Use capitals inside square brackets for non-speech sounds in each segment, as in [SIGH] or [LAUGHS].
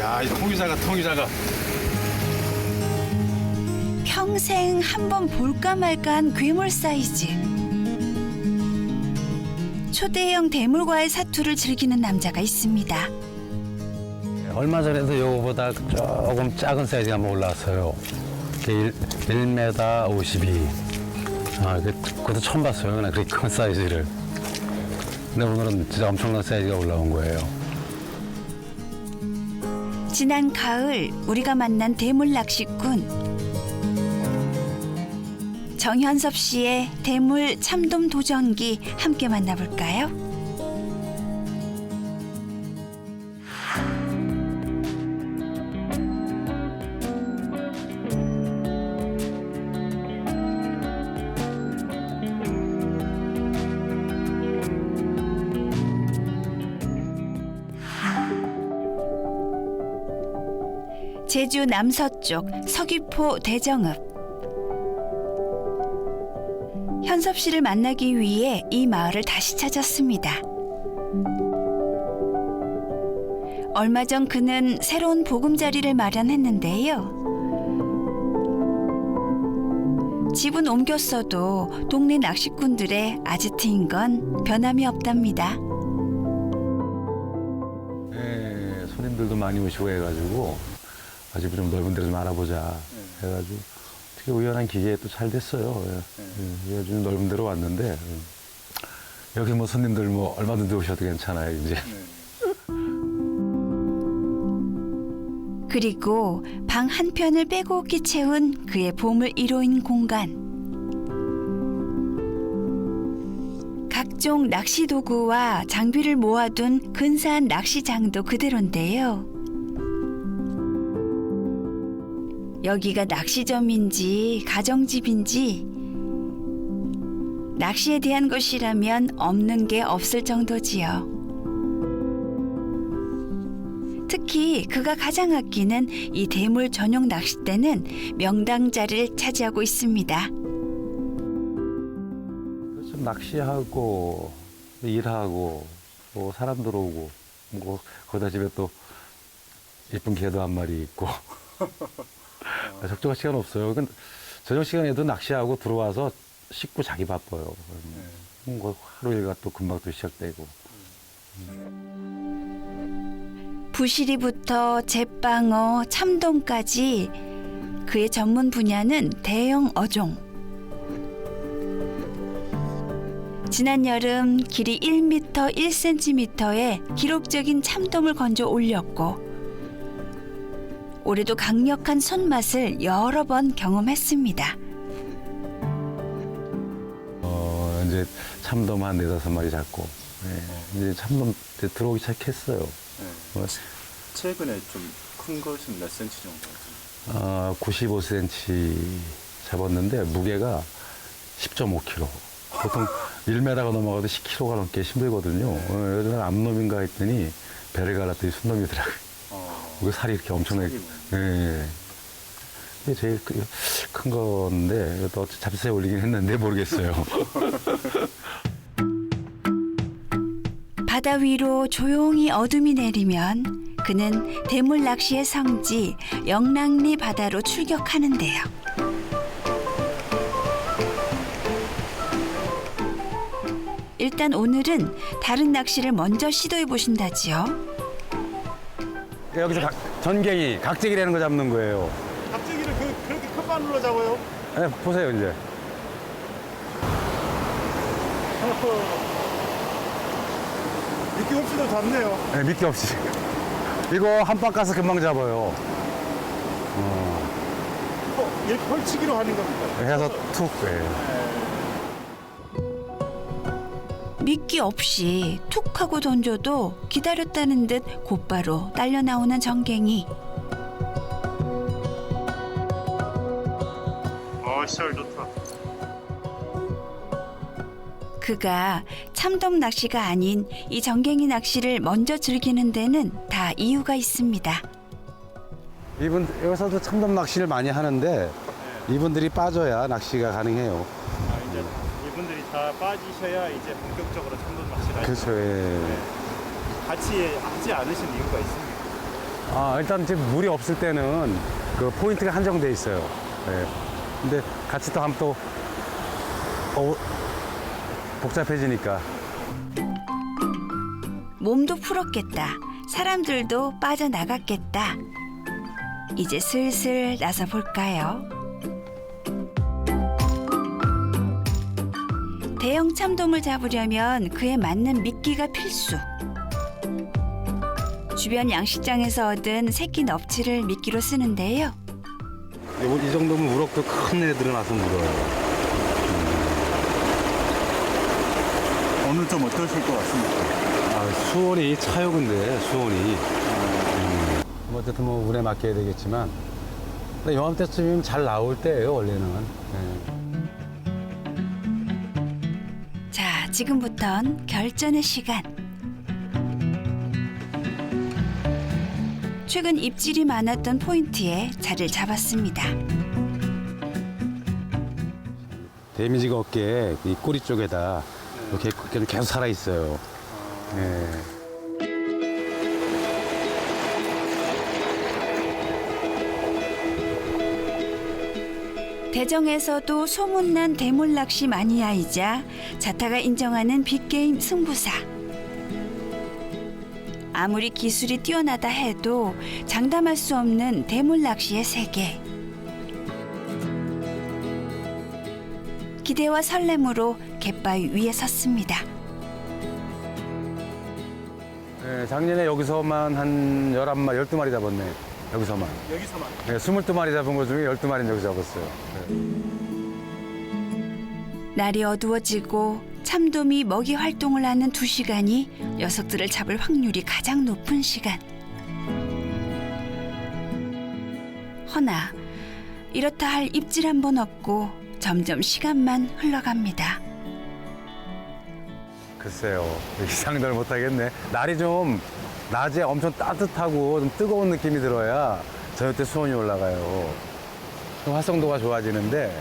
야, 이 통이 작아. 평생 한 번 볼까 말까 한 괴물 사이즈. 초대형 대물과의 사투를 즐기는 남자가 있습니다. 얼마 전에도 요거보다 조금 작은 사이즈가 한번 올라왔어요. 그게 1, 1m 52. 아, 그, 그것도 처음 봤어요. 그냥 그렇게 큰 사이즈를. 근데 오늘은 진짜 엄청난 사이즈가 올라온 거예요. 지난 가을 우리가 만난 대물 낚시꾼 정현섭 씨의 대물 참돔 도전기 함께 만나볼까요? 제주 남서쪽 서귀포 대정읍 현섭 씨를 만나기 위해 이 마을을 다시 찾았습니다. 얼마 전 그는 새로운 보금자리를 마련했는데요. 집은 옮겼어도 동네 낚시꾼들의 아지트인 건 변함이 없답니다. 예, 손님들도 많이 오시고 해가지고 아직 좀 넓은 데를 좀 알아보자 해가지고 어떻게 우연한 기계에 또 잘 됐어요. 예. 예, 요즘 넓은 데로 왔는데 예. 여기 뭐 손님들 뭐 얼마든지 오셔도 괜찮아요 이제. 그리고 방 한 편을 빼곡히 채운 그의 보물 1호인 공간. 각종 낚시 도구와 장비를 모아둔 근사한 낚시장도 그대로인데요. 여기가 낚시점인지 가정집인지 낚시에 대한 것이라면 없는 게 없을 정도지요. 특히 그가 가장 아끼는 이 대물 전용 낚싯대는 명당 자리를 차지하고 있습니다. 좀 낚시하고 일하고 뭐 사람 들어오고 뭐 거기다 집에 또 예쁜 개도 한 마리 있고 [LAUGHS] 적정한 시간 없어요. 근데 저녁 시간에도 낚시하고 들어와서 씻고 자기 바빠요. 뭐 하루 일과 또 금방 또 시작되고. 부시리부터 제빵어, 참돔까지 그의 전문 분야는 대형 어종. 지난 여름 길이 1m 1cm의 기록적인 참돔을 건져 올렸고 올해도 강력한 손맛을 여러 번 경험했습니다. 어 이제 참돔 한 네다섯 마리 잡고 예, 이제 참돔 이제 들어오기 시작했어요. 어, 최근에 좀 큰 것은 몇 센치 정도? 어, 95cm 잡았는데 무게가 10.5kg. 보통 [LAUGHS] 1m가 넘어가도 10kg가 넘게 힘들거든요. 어, 요즘에 암놈인가 했더니 배를 갈랐더니 순놈이더라고요. 어, 그 살이 이렇게 엄청나게. 예. 예. 이게 제일 크- 큰 건데, 또 잡채에 올리긴 했는데 모르겠어요. [LAUGHS] 바다 위로 조용히 어둠이 내리면 그는 대물 낚시의 성지 영랑리 바다로 출격하는데요. 일단 오늘은 다른 낚시를 먼저 시도해 보신다지요. 여기서 각, 전갱이, 각재기라는 거 잡는 거예요. 갑자기를 그, 그렇게 큰 바늘로 잡아요? 네, 보세요, 이제. [LAUGHS] 느낌 없이도 잡네요. 네, 미끼 없이. [LAUGHS] 이거 한박 가서 금방 잡아요. 어, 이렇게 펼치기로 하는 겁니다. 해서 툭. 예. 미끼 없이 툭 하고 던져도 기다렸다는 듯 곧바로 딸려 나오는 전갱이. 어, 시절 좋다. 그가 참돔 낚시가 아닌 이 전갱이 낚시를 먼저 즐기는 데는 다 이유가 있습니다. 이분 여기서도 참돔 낚시를 많이 하는데 이분들이 빠져야 낚시가 가능해요. 아, 이제 다 빠지셔야 이제 본격적으로 참돔 낚시를 하시죠. 그렇죠. 예. 같이 하지 않으신 이유가 있습니까? 아, 일단 지금 물이 없을 때는 그 포인트가 한정돼 있어요. 예. 근데 같이 또 하면 또 어, 복잡해지니까. 몸도 풀었겠다. 사람들도 빠져나갔겠다. 이제 슬슬 나서 볼까요? 대형 참돔을 잡으려면 그에 맞는 미끼가 필수. 주변 양식장에서 얻은 새끼 넙치를 미끼로 쓰는데요. 이, 이 정도면 우럭도 큰 애들은 와서 물어요. 오늘 좀 어떠실 것 같습니까? 아, 수온이 차요, 근데, 수온이. 음. 뭐 어쨌든 뭐 운에 맡겨야 되겠지만. 근데 요맘때쯤이면 잘 나올 때예요, 원래는. 예. 지금부턴 결전의 시간. 최근 입질이 많았던 포인트에 자리를 잡았습니다. 데미지가 없게 이 꼬리 쪽에다 이렇게 계속 살아 있어요. 예. 대정에서도 소문난 대물낚시 마니아이자 자타가 인정하는 빅게임 승부사. 아무리 기술이 뛰어나다 해도 장담할 수 없는 대물낚시의 세계. 기대와 설렘으로 갯바위 위에 섰습니다. 예, 작년에 여기서만 한 11마리, 12마리 잡았네. 여기서만. 여기서만. 예, 22마리 잡은 것 중에 12마리는 여기 잡았어요. 예. 날이 어두워지고 참돔이 먹이 활동을 하는 두 시간이 녀석들을 잡을 확률이 가장 높은 시간. 허나 이렇다 할 입질 한 번 없고 점점 시간만 흘러갑니다. 글쎄요. [LAUGHS] 이 상대를 못하겠네. 날이 좀 낮에 엄청 따뜻하고 좀 뜨거운 느낌이 들어야 저녁 때 수온이 올라가요. 좀 활성도가 좋아지는데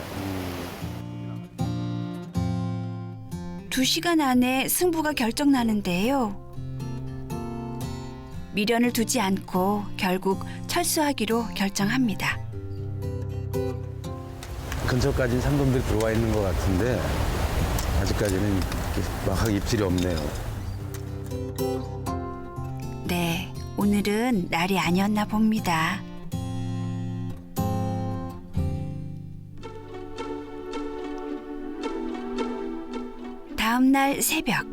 두 시간 안에 승부가 결정나는데요. 미련을 두지 않고 결국 철수하기로 결정합니다. 근처까지는 삼돔들이 들어와 있는 것 같은데 아직까지는 막 입질이 없네요. 네, 오늘은 날이 아니었나 봅니다. 다음 날 새벽.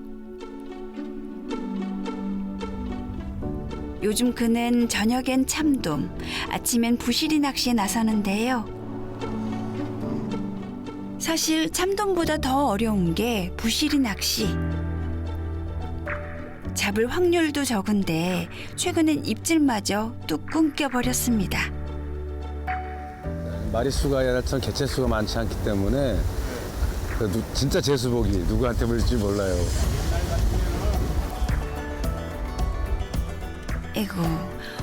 요즘 그는 저녁엔 참돔, 아침엔 부시리 낚시에 나서는데요. 사실 참돔보다 더 어려운 게 부시리 낚시. 잡을 확률도 적은데 최근엔 입질마저 뚝 끊겨버렸습니다. 마리수가 아니라 참 개체수가 많지 않기 때문에 진짜 재수복이 누구한테 물릴지 몰라요. 에고,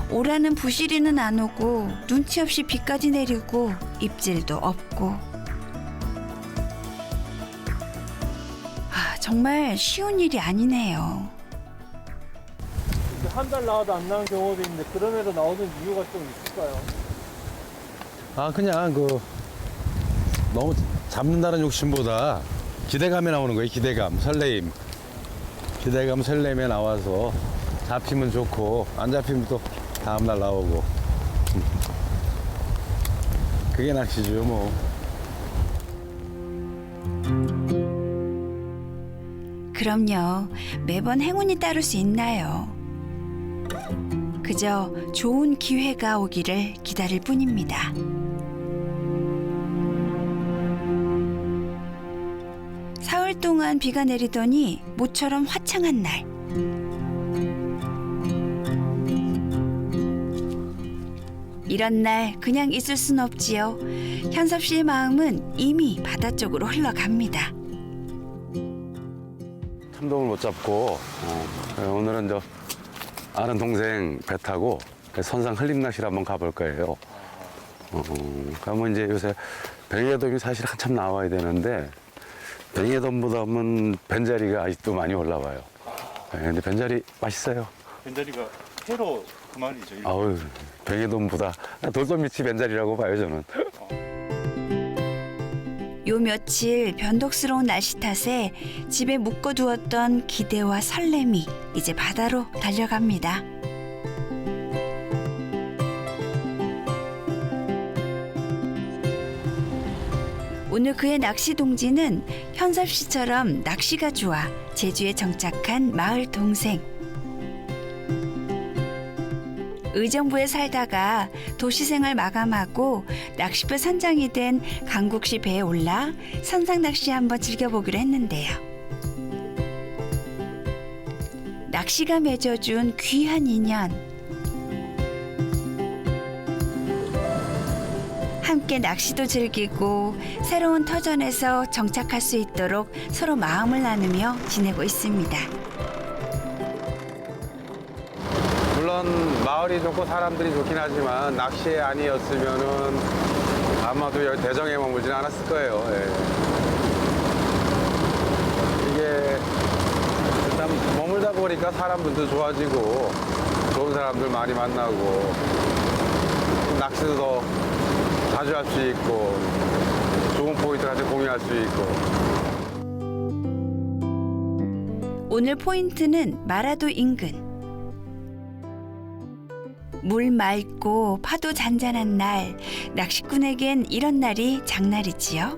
오라는 부시리는 안 오고 눈치 없이 비까지 내리고 입질도 없고. 아, 정말 쉬운 일이 아니네요. 한 달 나와도 안 나온 경우도 있는데 그럼에도 나오는 이유가 좀 있을까요? 아 그냥 그 너무 잡는다는 욕심보다 기대감에 나오는 거예요. 기대감, 설레임. 기대감, 설렘에 나와서 잡히면 좋고 안 잡히면 또 다음 날 나오고. [LAUGHS] 그게 낚시죠 뭐. 그럼요. 매번 행운이 따를 수 있나요? 그저 좋은 기회가 오기를 기다릴 뿐입니다. 사흘 동안 비가 내리더니 모처럼 화창한 날. 이런 날 그냥 있을 순 없지요. 현섭 씨의 마음은 이미 바다 쪽으로 흘러갑니다. 참돔을 못 잡고 어, 오늘은 저 아는 동생 배 타고 선상 흘림 낚시를 한번 가볼 거예요. 어, 가면 이제 요새 뱅에돔이 사실 한참 나와야 되는데 뱅에돔보다는 벤자리가 아직도 많이 올라와요. 네, 근데 벤자리 맛있어요. 벤자리가 회로 그만이죠. 이거. 아우 뱅에돔보다 돌돔미치 벤자리라고 봐요 저는. 요 며칠 변덕스러운 날씨 탓에 집에 묶어두었던 기대와 설렘이 이제 바다로 달려갑니다. 오늘 그의 낚시 동지는 현섭 씨처럼 낚시가 좋아 제주에 정착한 마을 동생. 의정부에 살다가 도시생활 마감하고 낚시배 선장이 된 강국시 배에 올라 선상 낚시 한번 즐겨보기로 했는데요. 낚시가 맺어준 귀한 인연. 함께 낚시도 즐기고 새로운 터전에서 정착할 수 있도록 서로 마음을 나누며 지내고 있습니다. 물론 마을이 좋고 사람들이 좋긴 하지만 낚시에 아니었으면은 아마도 여기 대정에 머물진 않았을 거예요. 예. 이게 일단 머물다 보니까 사람들도 좋아지고 좋은 사람들 많이 만나고 낚시도 더 자주 할 수 있고 좋은 포인트 같이 공유할 수 있고 오늘 포인트는 마라도 인근. 물 맑고 파도 잔잔한 날, 낚시꾼에겐 이런 날이 장날이지요.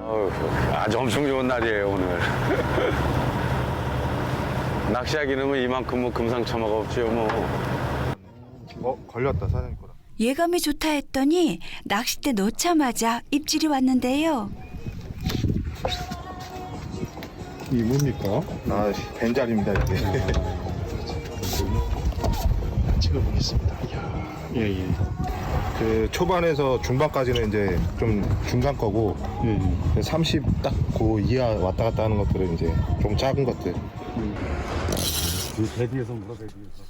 어휴, 아주 엄청 좋은 날이에요 오늘. [LAUGHS] 낚시하기는 뭐 이만큼 뭐 금상첨화가 없지요 뭐. 어 걸렸다 사장님 거라. 예감이 좋다 했더니 낚싯대 놓자마자 입질이 왔는데요. 이 뭡니까? 아 벤자리입니다 이게. 찍어보겠습니다. 예예. 그 초반에서 중반까지는 이제 좀 중간 거고 30딱 그 이하 왔다 갔다 하는 것들은 이제 좀 작은 것들.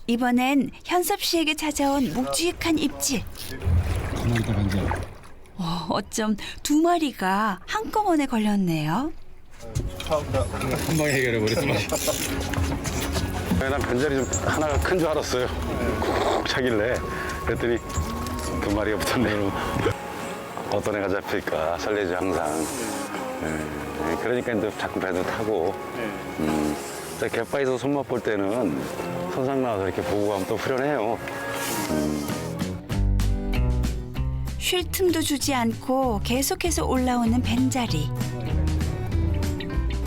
이번엔 현섭 씨에게 찾아온 묵직한 입질. 어, 어쩜 두 마리가 한꺼번에 걸렸네요. 한 방에 해결해 버렸더만. 난 변절이 좀 하나가 큰 줄 알았어요. 쿡 차길래 그랬더니 두 마리가 붙었네요. 어떤 애가 잡힐까 설레지 항상. 예, 그러니까 이제 자꾸 배도 타고. 음, 진짜 갯바에서 손맛 볼 때는 선상 나와서 이렇게 보고 가면 또 후련해요. 쉴 틈도 주지 않고 계속해서 올라오는 벤자리.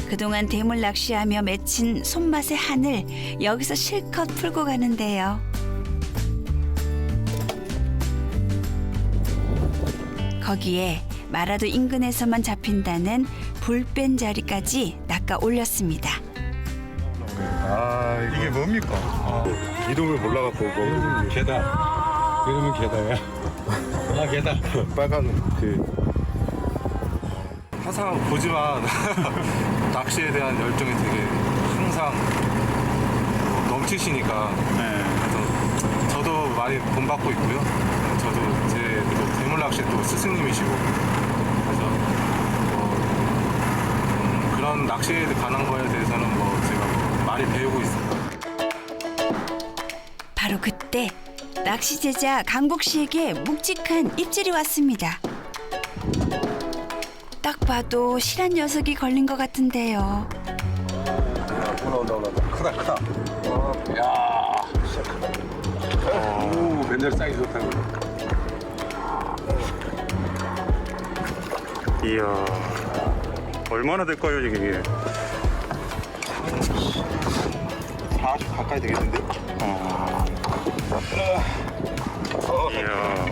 그동안 대물 낚시하며 맺힌 손맛의 한을 여기서 실컷 풀고 가는데요. 거기에 마라도 인근에서만 잡힌다는 불벤자리까지 낚아 올렸습니다. 아 이게 뭡니까? 이름을 몰라갖고 뭐 개다. 이러면 개다야. 아, 개다. [LAUGHS] 빨간 그 항상 보지만 [LAUGHS] 낚시에 대한 열정이 되게 항상 뭐 넘치시니까 그래서 저도 많이 본받고 있고요. 저도 제또 대물 낚시 또 스승님이시고 그래서 뭐 음, 그런 낚시에 관한 거에 대해서는 뭐 제가 많이 배우고 있습니다. 바로 그때 낚시 제자 강국 씨에게 묵직한 입질이 왔습니다. 딱 봐도 실한 녀석이 걸린 것 같은데요. 크다, 크다. 야 진짜 크다. 오, 벤절 사이즈 좋다고. 이야 얼마나 될까요 이게? 가까이 되겠는데? 이야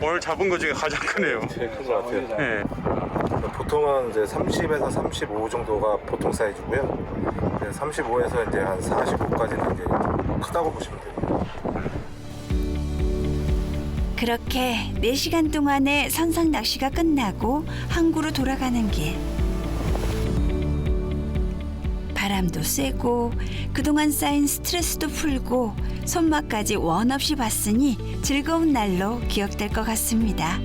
오늘 잡은 것 중에 가장 크네요. 제일 큰 것 같아요. 네. 보통은 이제 30에서 35 정도가 보통 사이즈고요. 35에서 이제 한 45까지는 이제 크다고 보시면 돼요. 그렇게 4시간 동안의 선상 낚시가 끝나고 항구로 돌아가는 길. 바람도 쐬고 그동안 쌓인 스트레스도 풀고 손맛까지 원 없이 봤으니 즐거운 날로 기억될 것 같습니다.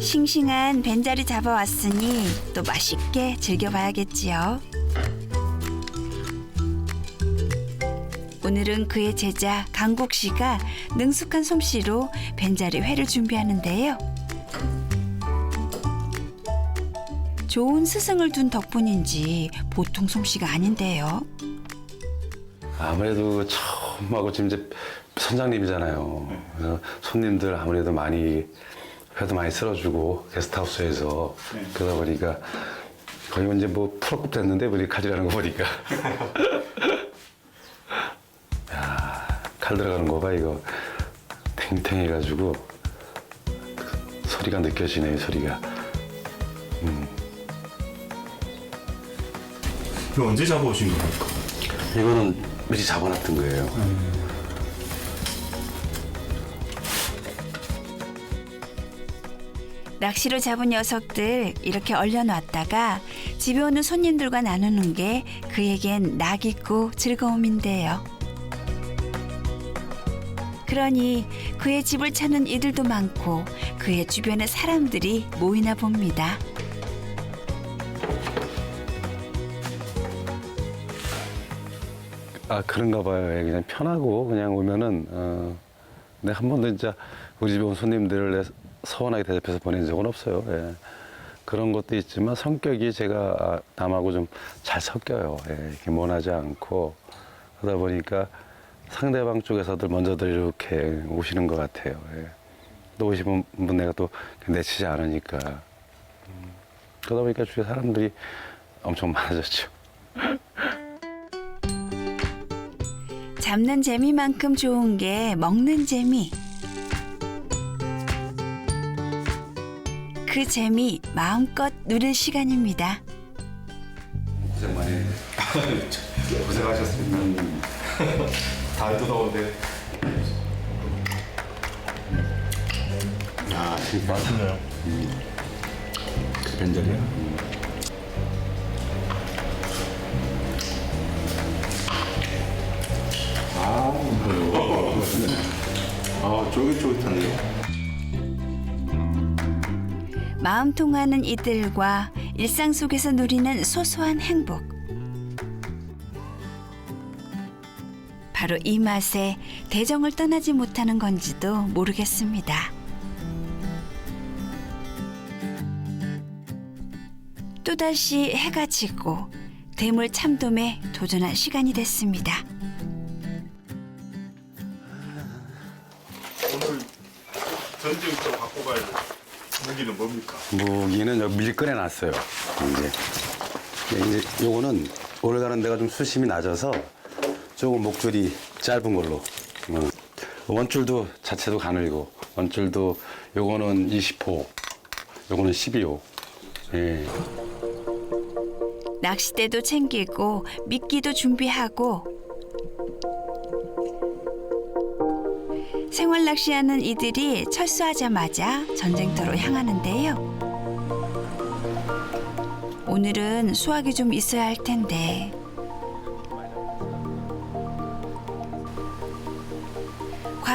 싱싱한 벤자리 잡아왔으니 또 맛있게 즐겨봐야겠지요. 오늘은 그의 제자 강국 씨가 능숙한 솜씨로 벤자리 회를 준비하는데요. 좋은 스승을 둔 덕분인지 보통 솜씨가 아닌데요. 아무래도 처음 하고 지금 이제 선장님이잖아요. 그래서 손님들 아무래도 많이 회도 많이 쓸어주고 게스트하우스에서 그러다 보니까 거의 이제 뭐 풀업급 됐는데 우리 칼질하는 거 보니까 [LAUGHS] 야, 칼 들어가는 거 봐 이거 탱탱해가지고 소리가 느껴지네 이 소리가 이거 언제 잡아오신 겁니까? 이거는 미리 잡아놨던 거예요. 낚시로 잡은 녀석들 이렇게 얼려놨다가 집에 오는 손님들과 나누는 게 그에겐 낙 있고 즐거움인데요. 그러니 그의 집을 찾는 이들도 많고 그의 주변에 사람들이 모이나 봅니다. 아 그런가 봐요. 예, 그냥 편하고 그냥 오면은 어, 근데 한 번도 진짜 우리 집에 온 손님들을 내 서운하게 대접해서 보낸 적은 없어요. 예. 그런 것도 있지만 성격이 제가 아, 남하고 좀 잘 섞여요. 예. 이렇게 모나지 않고 그러다 보니까 상대방 쪽에서들 먼저들 이렇게 오시는 것 같아요. 예. 또 오시면 분 내가 또 내치지 않으니까 음, 그러다 보니까 주위에 사람들이 엄청 많아졌죠. [LAUGHS] 잡는 재미만큼 좋은 게 먹는 재미. 그 재미 마음껏 누릴 시간입니다. 고생 많이. [LAUGHS] 고생하셨습니다. [LAUGHS] 달도 더운데. 아, 진짜 맛있네요. 벤절이야. 아, 쫄깃쫄깃한데요? 마음 통하는 이들과 일상 속에서 누리는 소소한 행복. 바로 이 맛에 대정을 떠나지 못하는 건지도 모르겠습니다. 또다시 해가 지고 대물 참돔에 도전할 시간이 됐습니다. 오늘 전쟁터 갖고 갈 무기는 뭡니까? 무기는 여기 밀 꺼내 놨어요. 이제 네, 이제 요거는 오늘 가는 데가 좀 수심이 낮아서 조금 목줄이 짧은 걸로. 어. 원줄도 자체도 가늘고 원줄도 요거는 20호, 요거는 12호. 예. 낚싯대도 챙기고 미끼도 준비하고 생활 낚시하는 이들이 철수하자마자 전쟁터로 향하는데요. 오늘은 수확이 좀 있어야 할 텐데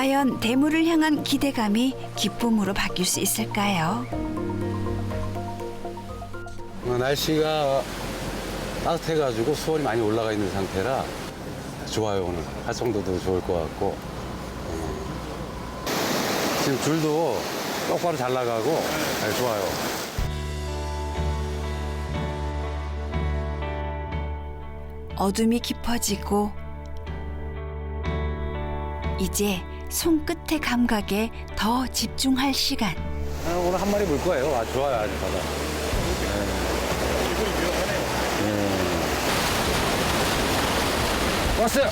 과연 대물을 향한 기대감이 기쁨으로 바뀔 수 있을까요? 어, 날씨가 따뜻해가지고 수온이 많이 올라가 있는 상태라 좋아요 오늘 활성도도 좋을 것 같고 어. 지금 줄도 똑바로 잘 나가고 네, 좋아요. 어둠이 깊어지고 이제 손끝의 감각에 더 집중할 시간. 아, 오늘 한 마리 물 거예요. 아, 좋아요, 아주 바다. 기분이 묘하네요. 왔어요.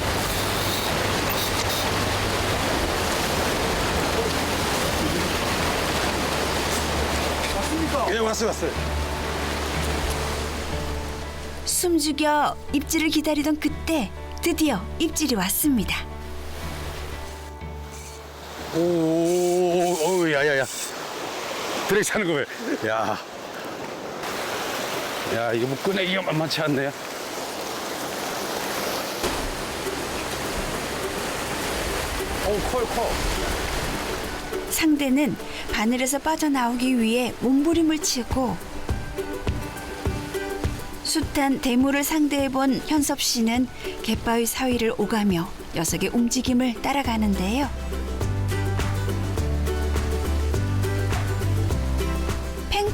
왔습니까? 예, 왔어요, 왔어요. 숨죽여 입질을 기다리던 그때 드디어 입질이 왔습니다. 오, 오, 야, 야, 야. 드레이 차는 거 왜? 야. 야, 이거 뭐 꺼내기가 만만치 않네. 어우, 커요, 커. 상대는 바늘에서 빠져나오기 위해 몸부림을 치고 숱한 대물을 상대해 본 현섭 씨는 갯바위 사위를 오가며 녀석의 움직임을 따라가는데요.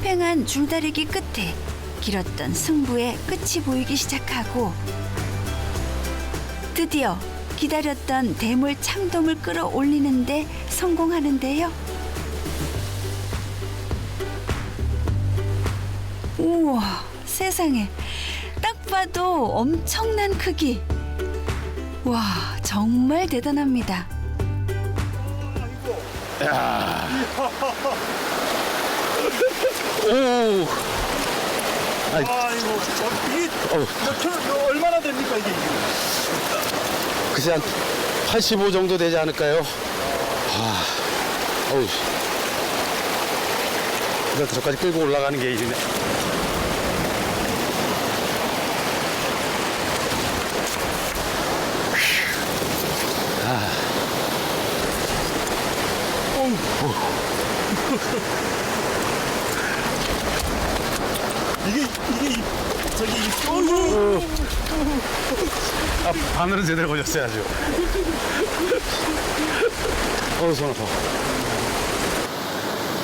팽팽한 줄다리기 끝에 길었던 승부의 끝이 보이기 시작하고 드디어 기다렸던 대물 참돔을 끌어올리는데 성공하는데요. 우와, 세상에. 딱 봐도 엄청난 크기. 와, 정말 대단합니다. 오! 아 이거 어, 이게 몇 킬로, 이거 얼마나 됩니까 이게? 글쎄 한 85 정도 되지 않을까요? 아, 어우. 일단 저까지 끌고 올라가는 게 일이네. 이게 이게 이- 저기 이 아, 바늘은 제대로 걸렸어야죠. 어우, 손 아파.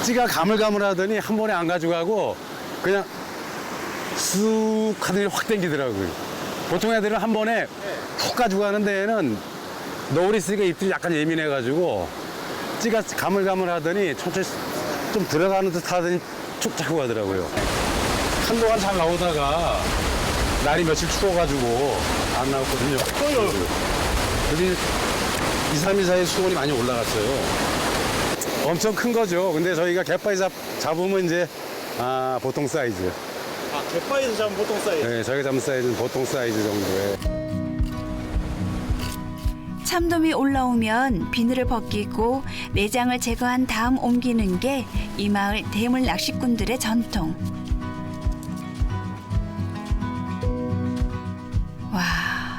찌가 가물가물하더니 한 번에 안 가져가고 그냥 쑥 하더니 확 당기더라고요. 보통 애들은 한 번에 훅 가져가는 데에는 너울이 쓰니까 입들이 약간 예민해가지고 찌가 가물가물하더니 천천히 좀 들어가는 듯 하더니 쭉 잡고 가더라고요. 한동안 잘 나오다가 날이 며칠 추워가지고 안 나왔거든요. 근데 2, 3일 사이에 수온이 많이 올라갔어요. 엄청 큰 거죠. 근데 저희가 갯바위 잡, 잡으면 이제, 아, 보통 사이즈. 아 갯바위에서 잡은 보통 사이즈. 네, 저희가 잡은 사이즈는 보통 사이즈 정도에. 참돔이 올라오면 비늘을 벗기고 내장을 제거한 다음 옮기는 게 이 마을 대물 낚시꾼들의 전통.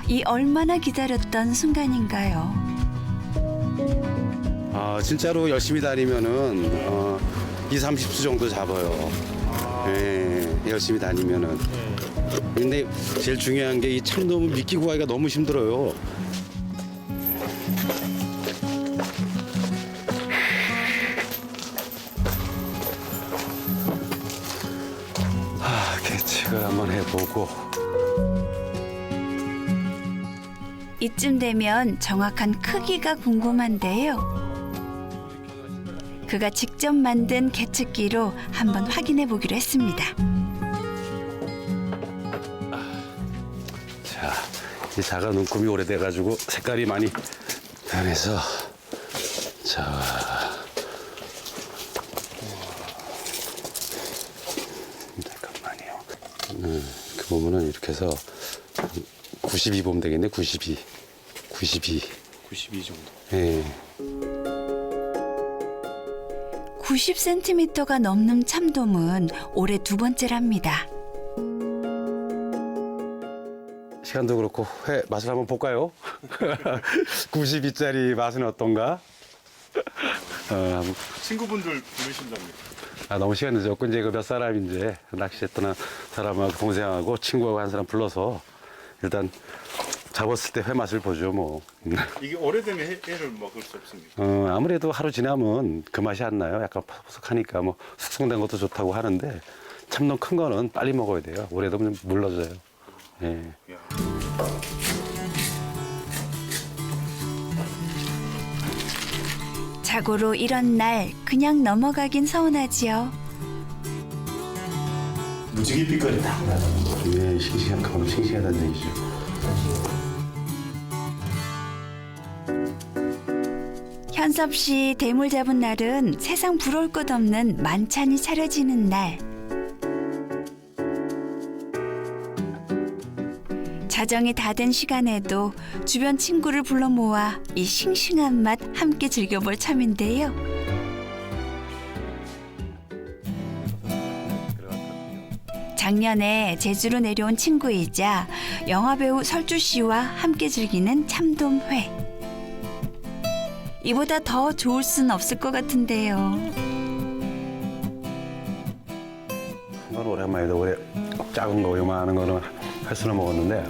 이 얼마나 기다렸던 순간인가요? 아, 진짜로 열심히 다니면은, 어, 2, 30수 정도 잡아요. 예, 열심히 다니면은. 근데 제일 중요한 게 이 참돔을 미끼 구하기가 너무 힘들어요. 아, 개측을 한번 해보고. 이쯤 되면 정확한 크기가 궁금한데요. 그가 직접 만든 계측기로 한번 확인해 보기로 했습니다. 자, 이 자가 눈금이 오래돼가지고 색깔이 많이 변해서 자. 잠깐만요. 음, 그 보면은 이렇게 해서 92 보면 되겠네. 92, 92. 92 정도. 예. 90cm가 넘는 참돔은 올해 두 번째랍니다. 시간도 그렇고 회 맛을 한번 볼까요? [LAUGHS] 92짜리 맛은 어떤가? [LAUGHS] 어, 한번 친구분들 부르신답니다. 아, 너무 시간 늦었고, 이제 그 몇 사람 이제 낚시했던 사람하고 동생하고 친구하고 한 사람 불러서 일단 잡았을 때 회 맛을 보죠, 뭐. 이게 오래되면 해, 회를 먹을 수 없습니다. 어, 아무래도 하루 지나면 그 맛이 안 나요. 약간 포석하니까 뭐 숙성된 것도 좋다고 하는데 참돔 큰 거는 빨리 먹어야 돼요. 오래도 좀 물러져요. 예. 자고로 이런 날 그냥 넘어가긴 서운하지요. 무지개 빛깔이 딱 나 죠. 예, 싱싱한, 그거는 싱싱하다는 얘기죠. 현섭 씨 대물 잡은 날은 세상 부러울 것 없는 만찬이 차려지는 날. 자정이 다 된 시간에도 주변 친구를 불러 모아 이 싱싱한 맛 함께 즐겨볼 참인데요. 작년에 제주로 내려온 친구이자 영화배우 설주 씨와 함께 즐기는 참돔회. 이보다 더 좋을 순 없을 것 같은데요. 이건 오랜만이다. 올해 작은 거 요만한 거는 횟수나 먹었는데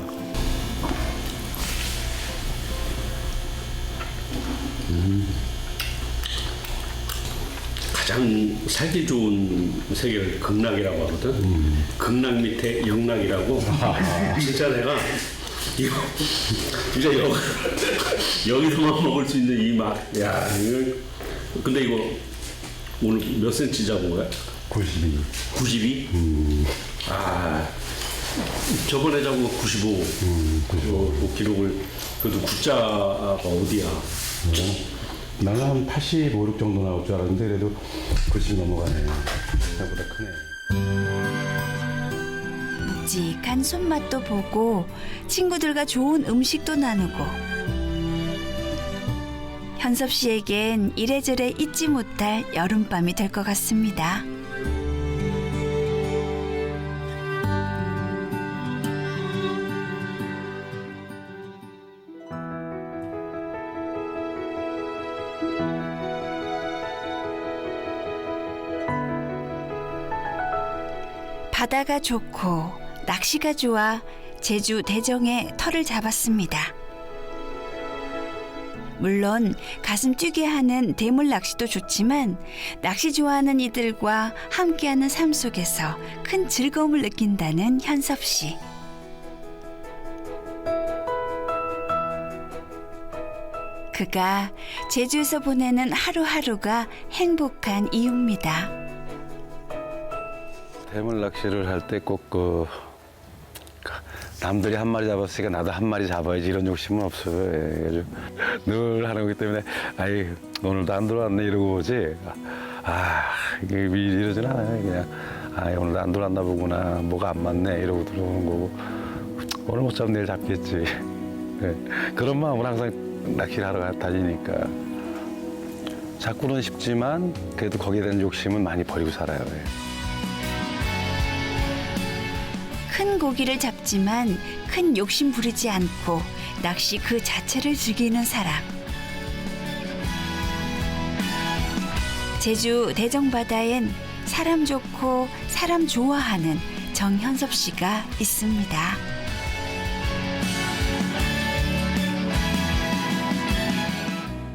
가장 살기 좋은 세계를 극락이라고 하거든. 극락 밑에 영락이라고. [LAUGHS] 진짜 내가 이거 진짜 여, 여기서만 먹을 수 있는 이 맛. 야, 이거 근데 이거 오늘 몇 센치 잡은 거야? 92. 92? 아, 저번에 잡은 거 95. 그, 그 기록을 그래도 구자가 어디야? 나는 한 85, 6 정도 나올 줄 알았는데 그래도 90 넘어가네. 생각보다 크네. 묵직한 손맛도 보고 친구들과 좋은 음식도 나누고 현섭 씨에겐 이래저래 잊지 못할 여름밤이 될 것 같습니다. 바다가 좋고 낚시가 좋아 제주 대정에 터를 잡았습니다. 물론 가슴 뛰게 하는 대물 낚시도 좋지만 낚시 좋아하는 이들과 함께하는 삶 속에서 큰 즐거움을 느낀다는 현섭 씨. 그가 제주에서 보내는 하루하루가 행복한 이유입니다. 대물 낚시를 할 때 꼭 그 남들이 한 마리 잡았으니까 나도 한 마리 잡아야지 이런 욕심은 없어요. 예, 늘 하는 거기 때문에 아이 오늘도 안 들어왔네 이러고 오지. 아 이게 이러진 않아요. 그냥 아 오늘도 안 들어왔나 보구나 뭐가 안 맞네 이러고 들어오는 거고 오늘 못 잡으면 내일 잡겠지. 예, 그런 마음으로 항상 낚시를 하러 가- 다니니까 자꾸는 쉽지만 그래도 거기에 대한 욕심은 많이 버리고 살아요. 예. 큰 고기를 잡지만 큰 욕심 부리지 않고 낚시 그 자체를 즐기는 사람. 제주 대정바다엔 사람 좋고 사람 좋아하는 정현섭 씨가 있습니다.